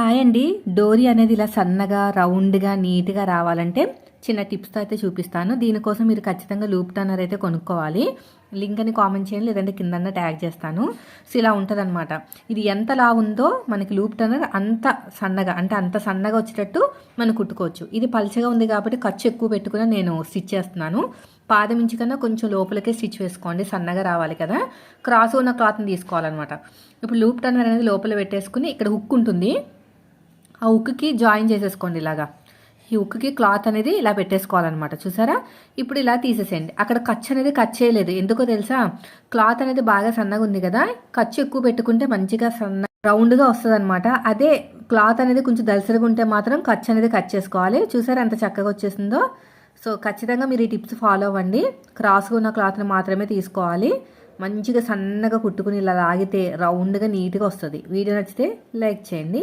Hi అండి డోరీ అనేది ఇలా సన్నగా రౌండ్గా నీట్గా రావాలంటే చిన్న టిప్స్తో అయితే చూపిస్తాను. దీనికోసం మీరు ఖచ్చితంగా లూప్ టర్నర్ అయితే కొనుక్కోవాలి. లింక్ అని కామెంట్ చేయండి లేదంటే కిందన్న ట్యాగ్ చేస్తాను. సో ఇలా ఉంటుందన్నమాట. ఇది ఎంత లా ఉందో మనకి లూప్ టర్నర్ అంత సన్నగా అంటే అంత సన్నగా వచ్చేటట్టు మనం కుట్టుకోవచ్చు. ఇది పలచగా ఉంది కాబట్టి ఖర్చు ఎక్కువ పెట్టుకుని నేను స్టిచ్ చేస్తున్నాను. పాదం ఇంచు కన్నా కొంచెం లోపలికే స్టిచ్ వేసుకోండి సన్నగా రావాలి కదా. క్రాస్ ఉన్న క్లాత్ని తీసుకోవాలన్నమాట. ఇప్పుడు లూప్ టర్నర్ అనేది లోపల పెట్టేసుకుని ఇక్కడ హుక్ ఉంటుంది. ఆ ఉక్కుకి జాయిన్ చేసేసుకోండి ఇలాగా. ఈ ఉక్కుకి క్లాత్ అనేది ఇలా పెట్టేసుకోవాలన్నమాట. చూసారా? ఇప్పుడు ఇలా తీసేసేయండి. అక్కడ ఖర్చు అనేది కట్ చేయలేదు. ఎందుకో తెలుసా? క్లాత్ అనేది బాగా సన్నగా ఉంది కదా? ఖర్చు ఎక్కువ పెట్టుకుంటే మంచిగా సన్న రౌండ్గా వస్తుంది అనమాట అదే క్లాత్ అనేది కొంచెం దలసరిగా ఉంటే మాత్రం ఖర్చు అనేది కట్ చేసుకోవాలి. చూసారా ఎంత చక్కగా వచ్చేసిందో? సో ఖచ్చితంగా మీరు ఈ టిప్స్ ఫాలో అవ్వండి. క్రాస్గా ఉన్న క్లాత్ని మాత్రమే తీసుకోవాలి. మంచిగా సన్నగా కుట్టుకుని ఇలా లాగితే రౌండ్గా నీట్గా వస్తుంది. వీడియో నచ్చితే లైక్ చేయండి.